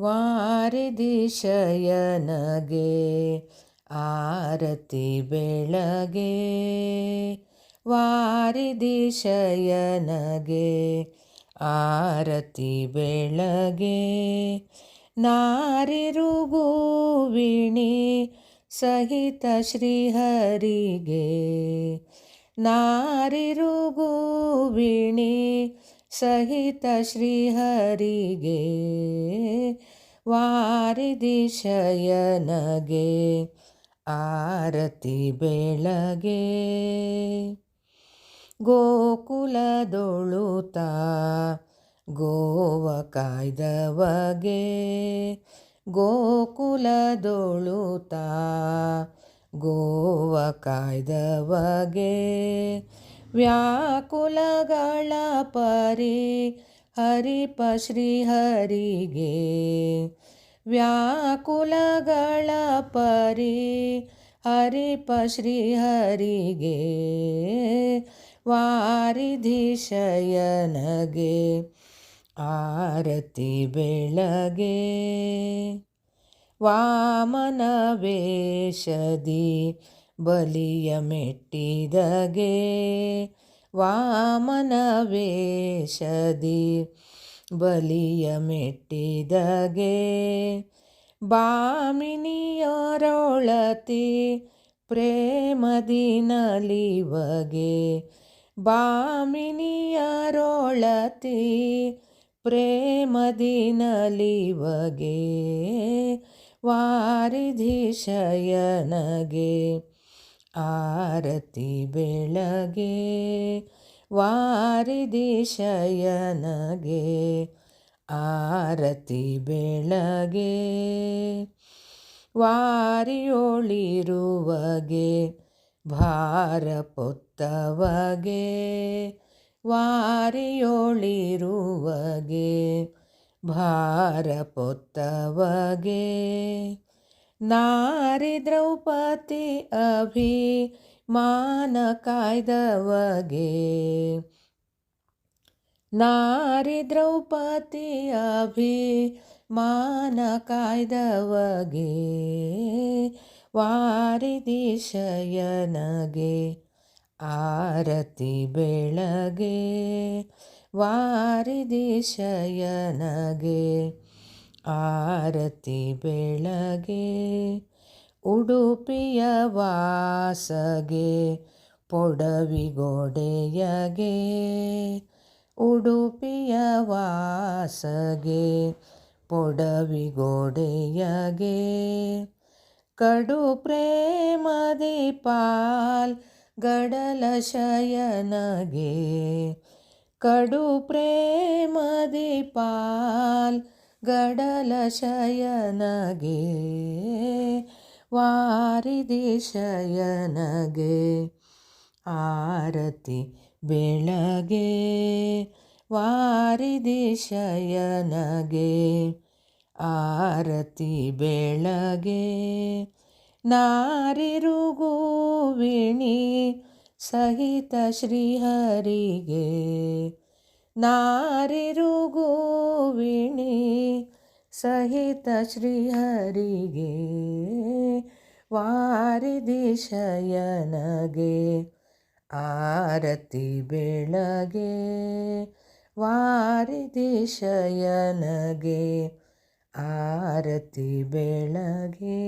ವಾರಿದಿಶಯನಗೆ ಆರತಿ ಬೆಳಗೆ. ವಾರಿದಿಶಯನಗೆ ಆರತಿ ಬೆಳಗೆ. ನಾರಿರುಗುವಿಣಿ ಸಹಿತ ಶ್ರೀಹರಿಗೆ ನಾರಿರುಗುವಿಣಿ ಸಹಿತ ಶ್ರೀಹರಿಗೆ ವಾರಿದಿಶಯನಗೆ ಆರತಿ ಬೆಳಗೆ. ಗೋಕುಲದೊಳುತ ಗೋವ ಕಾಯ್ದವಗೆ. ಗೋಕುಲದೊಳುತ ಗೋವ ಕಾಯ್ದವಗೆ. ವ್ಯಾಕುಲಗಳ ಪರಿ ಹರಿಪ ಶ್ರೀಹರಿಗೆ. ವ್ಯಾಕುಲಗಳ ಪರಿ ಹರಿಪ ಶ್ರೀಹರಿಗೆ. ವಾರಿಧಿಶಯನಗೆ ಆರತಿ ಬೆಳಗೆ. ವಾಮನ ವೇಷದಿ ಬಲಿಯ ಮೆಟ್ಟಿದಗೆ ವಾಮನ ವೇಷದಿ ಬಲಿಯ ಮೆಟ್ಟಿದಗೆ ಬಾಮಿನಿಯರೊಳತಿ ಪ್ರೇಮದಿ ನಲಿವಗೆ ಬಾಮಿನಿಯರೊಳತಿ ಪ್ರೇಮದಿ ನಲಿವಗೆ ವಾರಿಧಿಶಯನಗೆ ಆರತಿ ಬೆಳಗೆ ವಾರಿದಿಶಯನಗೆ ಆರತಿ ಬೆಳಗೆ ವಾರಿಯೊಳಿರುವಗೆ ಭಾರ ಪೊತ್ತವಗೆ ವಾರಿಯೊಳಿರುವಗೆ ಭಾರ ಪೊತ್ತವಗೆ ನಾರಿ ದ್ರೌಪದಿ ಅಭಿ ಮಾನ ಕಾಯ್ದವಗೆ. ನಾರಿ ದ್ರೌಪದಿ ಅಭಿ ಮಾನ ಕಾಯ್ದವಗೆ ವಾರಿದಿಶಯನಗೆ ಆರತಿ ಬೆಳಗೆ. ವಾರಿದಿಶಯನಗೆ ಆರತಿ ಬೆಳಗೆ ಉಡುಪಿಯ ವಾಸಗೆ ಪೊಡವಿಗೋಡೆಯಗೆ ಉಡುಪಿಯ ವಾಸಗೆ ಪೊಡವಿಗೋಡೆಯಗೆ ಕಡು ಪ್ರೇಮದಿ ಪಾಲ್ ಗಡಲ ಶಯನಗೆ, ಕಡು ಪ್ರೇಮದಿ ಪಾಲ್ ಗಡಲ ಶಯನಗೆ ವಾರಿದಿಶಯನಗೆ ಆರತಿ ಬೆಳಗೆ ವಾರಿದಿಶಯನಗೆ ಆರತಿ ಬೆಳಗೆ ನಾರಿರುಗುವಿಣಿ ಸಹಿತ ಶ್ರೀಹರಿಗೆ ನಾರಿರುಗುವಿಣಿ ಸಹಿತ ಶ್ರೀಹರಿಗೆ ವಾರಿದಿಶಯನಗೆ ಆರತಿ ಬೆಳಗೆ ವಾರಿದಿಶಯನಗೆ ಆರತಿ ಬೆಳಗೆ.